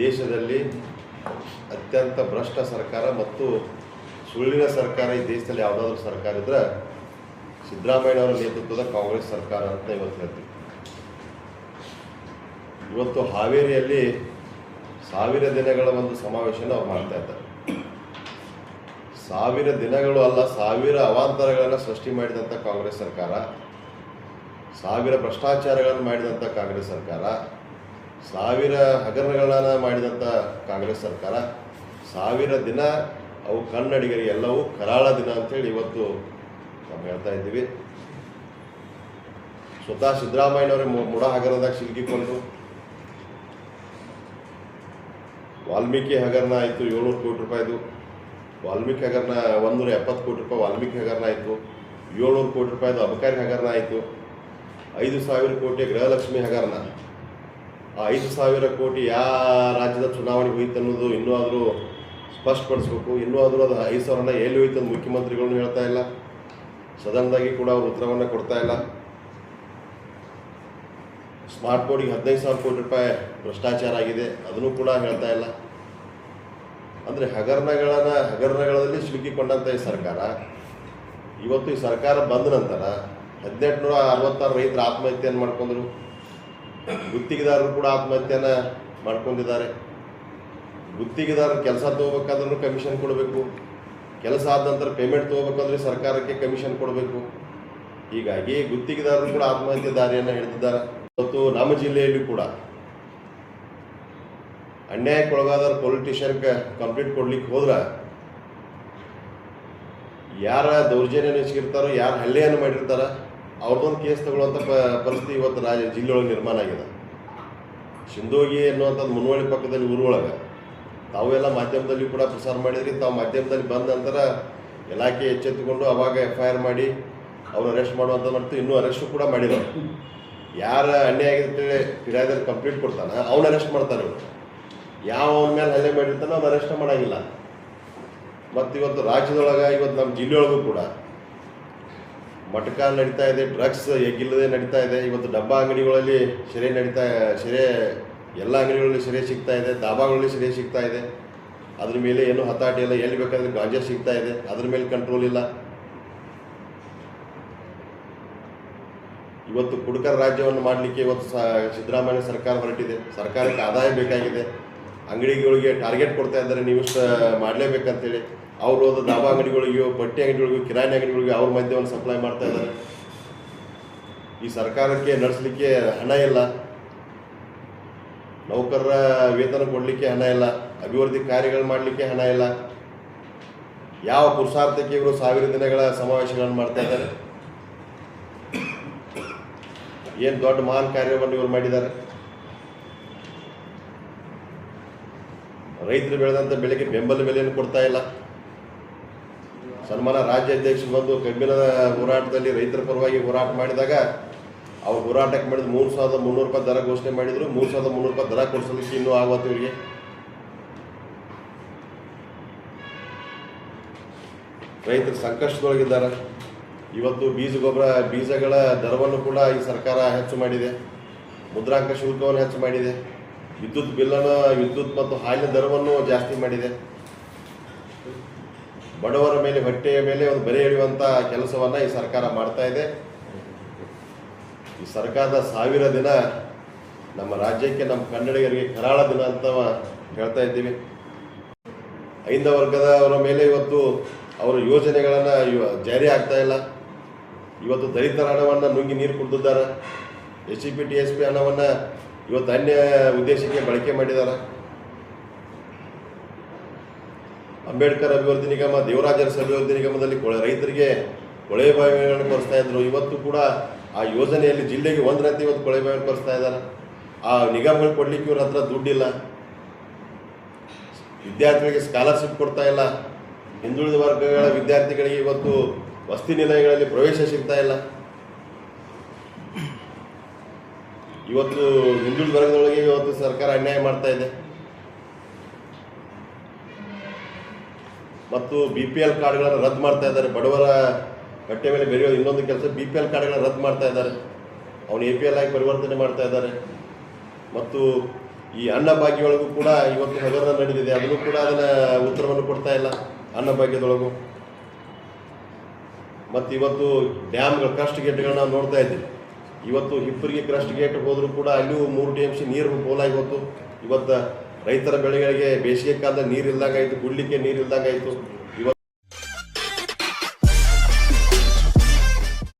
ದೇಶದಲ್ಲಿ ಅತ್ಯಂತ ಭ್ರಷ್ಟ ಸರ್ಕಾರ ಮತ್ತು ಸುಳ್ಳಿನ ಸರ್ಕಾರ, ಈ ದೇಶದಲ್ಲಿ ಯಾವುದಾದ್ರೂ ಸರ್ಕಾರ ಇದ್ರೆ ಸಿದ್ದರಾಮಯ್ಯನವರ ನೇತೃತ್ವದ ಕಾಂಗ್ರೆಸ್ ಸರ್ಕಾರ ಅಂತ ಇವತ್ತು ಹೇಳ್ತೀವಿ. ಇವತ್ತು ಹಾವೇರಿಯಲ್ಲಿ ಸಾವಿರ ದಿನಗಳ ಒಂದು ಸಮಾವೇಶನ ಅವ್ರು ಮಾಡ್ತಾ ಇದ್ದಾರೆ. ಸಾವಿರ ದಿನಗಳು ಅಲ್ಲ, ಸಾವಿರ ಅವಾಂತರಗಳನ್ನು ಸೃಷ್ಟಿ ಮಾಡಿದಂಥ ಕಾಂಗ್ರೆಸ್ ಸರ್ಕಾರ, ಸಾವಿರ ಭ್ರಷ್ಟಾಚಾರಗಳನ್ನು ಮಾಡಿದಂಥ ಕಾಂಗ್ರೆಸ್ ಸರ್ಕಾರ ಸಾವಿರ ಹಗರಣಗಳನ್ನು ಮಾಡಿದಂಥ ಕಾಂಗ್ರೆಸ್ ಸರ್ಕಾರ, ಸಾವಿರ ದಿನ ಅವು ಕನ್ನಡಿಗರಿಗೆ ಎಲ್ಲವೂ ಕರಾಳ ದಿನ ಅಂತೇಳಿ ಇವತ್ತು ನಾವು ಹೇಳ್ತಾ ಇದ್ದೀವಿ. ಸ್ವತಃ ಸಿದ್ದರಾಮಯ್ಯನವರೇ ಮುಡ ಹಗರಣದಾಗ ಸಿಲುಕಿಕೊಂಡು ವಾಲ್ಮೀಕಿ ಹಗರಣ ಆಯಿತು ಏಳ್ನೂರು ಕೋಟಿ ರೂಪಾಯಿದು. ವಾಲ್ಮೀಕಿ ಹಗರಣ ಒಂದೂರ ಎಪ್ಪತ್ತು ಕೋಟಿ ರೂಪಾಯಿ ವಾಲ್ಮೀಕಿ ಹಗರಣ ಆಯಿತು. ಏಳ್ನೂರು ಕೋಟಿ ರೂಪಾಯಿದು ಅಬಕಾರಿ ಹಗರಣ ಆಯಿತು. ಐದು ಸಾವಿರ ಕೋಟಿ ಗೃಹಲಕ್ಷ್ಮಿ ಹಗರಣ. ಐದು ಸಾವಿರ ಕೋಟಿ ಯಾವ ರಾಜ್ಯದ ಚುನಾವಣೆಗೆ ಹೋಯ್ತು ಅನ್ನೋದು ಇನ್ನೂ ಆದರೂ ಸ್ಪಷ್ಟಪಡಿಸ್ಬೇಕು. ಇನ್ನೂ ಆದರೂ ಅದು ಐದು ಸಾವಿರನ ಎಲ್ಲಿ ಹೋಯ್ತು ಅಂತ ಮುಖ್ಯಮಂತ್ರಿಗಳು ಹೇಳ್ತಾ ಇಲ್ಲ. ಸದನದಾಗಿ ಕೂಡ ಅವರು ಉತ್ತರವನ್ನು ಕೊಡ್ತಾ ಇಲ್ಲ. ಸ್ಮಾರ್ಟ್ ಬೋರ್ಡಿಗೆ ಹದಿನೈದು ಸಾವಿರ ಕೋಟಿ ರೂಪಾಯಿ ಭ್ರಷ್ಟಾಚಾರ ಆಗಿದೆ, ಅದನ್ನು ಕೂಡ ಹೇಳ್ತಾ ಇಲ್ಲ. ಅಂದರೆ ಹಗರಣಗಳನ್ನು, ಹಗರಣಗಳಲ್ಲಿ ಸಿಲುಕಿಕೊಂಡಂಥ ಈ ಸರ್ಕಾರ, ಇವತ್ತು ಈ ಸರ್ಕಾರ ಬಂದ ನಂತರ ಹದಿನೆಂಟುನೂರ ಅರವತ್ತಾರು ರೈತರ ಆತ್ಮಹತ್ಯೆಯನ್ನು ಮಾಡ್ಕೊಂಡ್ರು. ಗುತ್ತಿಗೆದಾರರು ಕೂಡ ಆತ್ಮಹತ್ಯೆನ ಮಾಡ್ಕೊಂಡಿದ್ದಾರೆ. ಗುತ್ತಿಗೆದಾರರು ಕೆಲಸ ತೊಗೋಬೇಕಾದ್ರೂ ಕಮಿಷನ್ ಕೊಡಬೇಕು. ಕೆಲಸ ಆದ ನಂತರ ಪೇಮೆಂಟ್ ತೊಗೋಬೇಕಂದ್ರೆ ಸರ್ಕಾರಕ್ಕೆ ಕಮಿಷನ್ ಕೊಡಬೇಕು. ಹೀಗಾಗಿ ಗುತ್ತಿಗೆದಾರರು ಕೂಡ ಆತ್ಮಹತ್ಯೆ ದಾರಿಯನ್ನು ಹಿಡಿದಿದ್ದಾರೆ. ಮತ್ತು ನಮ್ಮ ಜಿಲ್ಲೆಯಲ್ಲಿ ಕೂಡ ಅನ್ಯಾಯಕ್ಕೊಳಗಾದ ಪೊಲಿಟಿಷಿಯನ್ಗೆ ಕಂಪ್ಲೇಂಟ್ ಕೊಡ್ಲಿಕ್ಕೆ ಹೋದ್ರೆ ಯಾರ ದೌರ್ಜನ್ಯ ನೆಚ್ಚಿರ್ತಾರೋ ಯಾರು ಹಲ್ಲೆಯನ್ನು ಮಾಡಿರ್ತಾರ ಅವ್ರದ್ದೊಂದು ಕೇಸ್ ತಗೊಳ್ಳುವಂಥ ಪ, ಪರಿಸ್ಥಿತಿ ಇವತ್ತು ರಾಜ, ಜಿಲ್ಲೆಯೊಳಗೆ ನಿರ್ಮಾಣ ಆಗಿದೆ. ಸಿಂಧೋಗಿ ಅನ್ನುವಂಥದ್ದು ಮುನ್ವಳಿ ಪಕ್ಕದಲ್ಲಿ ಊರೊಳಗೆ. ಎಲ್ಲ ಮಾಧ್ಯಮದಲ್ಲಿ ಕೂಡ ಪ್ರಸಾರ ಮಾಡಿದ್ರಿ. ತಾವು ಮಾಧ್ಯಮದಲ್ಲಿ ಬಂದ ನಂತರ ಇಲಾಖೆ ಎಚ್ಚೆತ್ತುಕೊಂಡು ಅವಾಗ ಎಫ್ ಐ ಆರ್ ಮಾಡಿ, ಅವ್ರು ಅರೆಸ್ಟ್ ಮಾಡುವಂಥ ಮತ್ತು ಇನ್ನೂ ಅರೆಸ್ಟು ಕೂಡ ಮಾಡಿದ್ದಾರೆ ಯಾರ ಅನ್ಯಾಯ ಆಗಿದೆ ಅಂತೇಳಿ ಫಿರ್ಯಾದಲ್ಲಿ ಕಂಪ್ಲೀಟ್ ಕೊಡ್ತಾನೆ, ಅವ್ನು ಅರೆಸ್ಟ್ ಮಾಡ್ತಾರೆ ಇವರು ಯಾವ ಅವನ ಮೇಲೆ ಹಲ್ಲೆ ಮಾಡಿರ್ತಾನೆ ಅವ್ನು ಅರೆಸ್ಟ್ ಮಾಡೋಂಗಿಲ್ಲ. ಮತ್ತು ಇವತ್ತು ರಾಜ್ಯದೊಳಗೆ, ಇವತ್ತು ನಮ್ಮ ಜಿಲ್ಲೆಯೊಳಗೂ ಕೂಡ ಮಟಕ ನಡೀತಾ ಇದೆ ಡ್ರಗ್ಸ್ ಎಗ್ಗಿಲ್ಲದೆ ನಡೀತಾ ಇದೆ. ಇವತ್ತು ಡಬ್ಬ ಅಂಗಡಿಗಳಲ್ಲಿ ಸೆರೆ ನಡೀತಾ ಸೆರೆ ಎಲ್ಲ ಅಂಗಡಿಗಳಲ್ಲಿ ಸೆರೆ ಸಿಗ್ತಾ ಇದೆ, ದಾಬಾಗಳಲ್ಲಿ ಸೆರೆ ಸಿಗ್ತಾ ಇದೆ. ಅದ್ರ ಮೇಲೆ ಏನು ಹತಾಟಿ ಇಲ್ಲ, ಎಲ್ಲಿ ಬೇಕಾದ್ರೆ ಗಾಂಜಾ ಸಿಗ್ತಾ ಇದೆ. ಅದ್ರ ಮೇಲೆ ಕಂಟ್ರೋಲ್ ಇಲ್ಲ. ಇವತ್ತು ಕುಡುಕರ ರಾಜ್ಯವನ್ನು ಮಾಡಲಿಕ್ಕೆ ಇವತ್ತು ಸಿದ್ದರಾಮಯ್ಯ ಸರ್ಕಾರ ಹೊರಟಿದೆ. ಸರ್ಕಾರಕ್ಕೆ ಆದಾಯ ಬೇಕಾಗಿದೆ. ಅಂಗಡಿಗಳಿಗೆ ಟಾರ್ಗೆಟ್ ಕೊಡ್ತಾ ಇದ್ದಾರೆ, ನೀವು ಮಾಡಲೇಬೇಕಂತೇಳಿ. ಅವ್ರು ಹೋದ ದಾಬಾ ಅಂಗಡಿಗಳಿಗೂ ಬಟ್ಟೆ ಅಂಗಡಿಗಳಿಗೂ ಕಿರಾಣಿ ಅಂಗಡಿಗಳಿಗೂ ಅವ್ರ ಮದ್ಯವನ್ನು ಸಪ್ಲೈ ಮಾಡ್ತಾ ಇದ್ದಾರೆ. ಈ ಸರ್ಕಾರಕ್ಕೆ ನಡೆಸಲಿಕ್ಕೆ ಹಣ ಇಲ್ಲ. ನೌಕರರ ವೇತನ ಕೊಡಲಿಕ್ಕೆ ಹಣ ಇಲ್ಲ. ಅಭಿವೃದ್ಧಿ ಕಾರ್ಯಗಳು ಮಾಡಲಿಕ್ಕೆ ಹಣ ಇಲ್ಲ. ಯಾವ ಪುರುಷಾರ್ಥಕ್ಕೆ ಇವರು ಸಾವಿರ ದಿನಗಳ ಸಮಾವೇಶಗಳನ್ನು ಮಾಡ್ತಾ ಇದ್ದಾರೆ? ಏನು ದೊಡ್ಡ ಮಹಾನ್ ಕಾರ್ಯವನ್ನು ಇವರು ಮಾಡಿದ್ದಾರೆ? ರೈತರು ಬೆಳೆದಂಥ ಬೆಳೆಗೆ ಬೆಂಬಲ ಬೆಲೆಯನ್ನು ಕೊಡ್ತಾ ಇಲ್ಲ. ಸನ್ಮಾನ ರಾಜ್ಯ ಅಧ್ಯಕ್ಷರು ಬಂದು ಕಬ್ಬಿನ ಹೋರಾಟದಲ್ಲಿ ರೈತರ ಪರವಾಗಿ ಹೋರಾಟ ಮಾಡಿದಾಗ ಅವ್ರು ಹೋರಾಟಕ್ಕೆ ಮಾಡಿದ ಮೂರು ಸಾವಿರದ ಮುನ್ನೂರು ರೂಪಾಯಿ ದರ ಘೋಷಣೆ ಮಾಡಿದ್ರು. ಮೂರು ಸಾವಿರದ ಮುನ್ನೂರು ರೂಪಾಯಿ ದರ ಕೊಡಿಸಲಿಕ್ಕೆ ಇನ್ನೂ ಆವತ್ತು ಇವರಿಗೆ. ರೈತರು ಸಂಕಷ್ಟದೊಳಗಿದ್ದಾರೆ. ಇವತ್ತು ಬೀಜ ಗೊಬ್ಬರ ಬೀಜಗಳ ದರವನ್ನು ಕೂಡ ಈ ಸರ್ಕಾರ ಹೆಚ್ಚು ಮಾಡಿದೆ. ಮುದ್ರಾಂಕ ಶುಲ್ಕವನ್ನು ಹೆಚ್ಚು ಮಾಡಿದೆ. ವಿದ್ಯುತ್ ಬಿಲ್ಲನ್ನು, ವಿದ್ಯುತ್ ಮತ್ತು ಹಾಲಿನ ದರವನ್ನು ಜಾಸ್ತಿ ಮಾಡಿದೆ. ಬಡವರ ಮೇಲೆ, ಹೊಟ್ಟೆಯ ಮೇಲೆ ಒಂದು ಬರೆ ಎಳೆಯುವಂಥ ಕೆಲಸವನ್ನು ಈ ಸರ್ಕಾರ ಮಾಡ್ತಾ ಇದೆ. ಈ ಸರ್ಕಾರದ ಸಾವಿರ ದಿನ ನಮ್ಮ ರಾಜ್ಯಕ್ಕೆ, ನಮ್ಮ ಕನ್ನಡಿಗರಿಗೆ ಕರಾಳ ದಿನ ಅಂತ ಹೇಳ್ತಾ ಇದ್ದೀವಿ. ಐಂದ ವರ್ಗದವರ ಮೇಲೆ ಇವತ್ತು ಅವರ ಯೋಜನೆಗಳನ್ನು ಜಾರಿ ಆಗ್ತಾ ಇಲ್ಲ. ಇವತ್ತು ದಲಿತರ ಹಣವನ್ನು ನುಂಗಿ ನೀರು ಕುಡಿದಿದ್ದಾರೆ. S C P, T S P ಹಣವನ್ನು ಇವತ್ತು ಅನ್ಯ ಉದ್ದೇಶಕ್ಕೆ ಬಳಕೆ ಮಾಡಿದ್ದಾರೆ ಅಂಬೇಡ್ಕರ್ ಅಭಿವೃದ್ಧಿ ನಿಗಮ ದೇವರಾಜರ ಅಭಿವೃದ್ಧಿ ನಿಗಮದಲ್ಲಿ ಕೊಳೆ ರೈತರಿಗೆ ಕೊಳೆ ಬಾವಿಗಳನ್ನು ಕೊರೆಸ್ತಾ ಇದ್ರು. ಇವತ್ತು ಕೂಡ ಆ ಯೋಜನೆಯಲ್ಲಿ ಜಿಲ್ಲೆಗೆ ಒಂದರಂತೆ ಇವತ್ತು ಕೊಳೆ ಬಾವಿ ಕೊರೆಸ್ತಾ ಇದ್ದಾರೆ ಆ ನಿಗಮಗಳು ಕೊಡ್ಲಿಕ್ಕೆ ಇವ್ರ ಹತ್ರ ದುಡ್ಡಿಲ್ಲ. ವಿದ್ಯಾರ್ಥಿಗಳಿಗೆ ಸ್ಕಾಲರ್ಶಿಪ್ ಕೊಡ್ತಾ ಇಲ್ಲ. ಹಿಂದುಳಿದ ವರ್ಗಗಳ ವಿದ್ಯಾರ್ಥಿಗಳಿಗೆ ಇವತ್ತು ವಸತಿ ನಿಲಯಗಳಲ್ಲಿ ಪ್ರವೇಶ ಸಿಗ್ತಾ ಇಲ್ಲ. ಇವತ್ತು ಹಿಂದುಳಿದ ವರ್ಗದೊಳಗೆ ಇವತ್ತು ಸರ್ಕಾರ ಅನ್ಯಾಯ ಮಾಡ್ತಾ ಇದೆ. ಮತ್ತು ಬಿ ಪಿ ಎಲ್ ಕಾರ್ಡ್ಗಳನ್ನು ರದ್ದು ಮಾಡ್ತಾ ಇದ್ದಾರೆ. ಬಡವರ ಬಟ್ಟೆ ಮೇಲೆ ಬೆರೆಯೋ ಇನ್ನೊಂದು ಕೆಲಸ ಬಿ ಪಿ ಎಲ್ ಕಾರ್ಡ್ಗಳನ್ನು ರದ್ದು ಮಾಡ್ತಾ ಇದ್ದಾರೆ. ಅವನು ಎ ಪಿ ಎಲ್ ಆಗಿ ಪರಿವರ್ತನೆ ಮಾಡ್ತಾ ಇದ್ದಾರೆ. ಮತ್ತು ಈ ಅನ್ನಭಾಗ್ಯೊಳಗೂ ಕೂಡ ಇವತ್ತು ಹಗರಣ ನಡೆದಿದೆ. ಅದನ್ನು ಕೂಡ ಅದನ್ನ ಉತ್ತರವನ್ನು ಕೊಡ್ತಾ ಇಲ್ಲ ಅನ್ನಭಾಗ್ಯದೊಳಗು ಮತ್ತು ಇವತ್ತು ಡ್ಯಾಮ್ಗಳ, ಕಷ್ಟ ಗೇಟ್ಗಳನ್ನ ನೋಡ್ತಾ ಇದ್ದೀವಿ. ಇವತ್ತು ಹಿಪ್ಪರಿಗೆ ಕ್ರಸ್ಟ್ ಗೇಟ್ ಹೋದರೂ ಕೂಡ ಅಲ್ಲಿಯೂ ಮೂರು ಟಿ ಎಂ ಸಿ ನೀರು ಪೋಲಾಗಿ ಇವತ್ತು ರೈತರ ಬೆಳೆಗಳಿಗೆ ಬೇಸಿಗೆ ಕಾಲದ ನೀರು ಇಲ್ದಂಗಾಯ್ತು ಗುಡ್ಲಿಕ್ಕೆ ನೀರು ಇಲ್ದಂಗಾಯ್ತು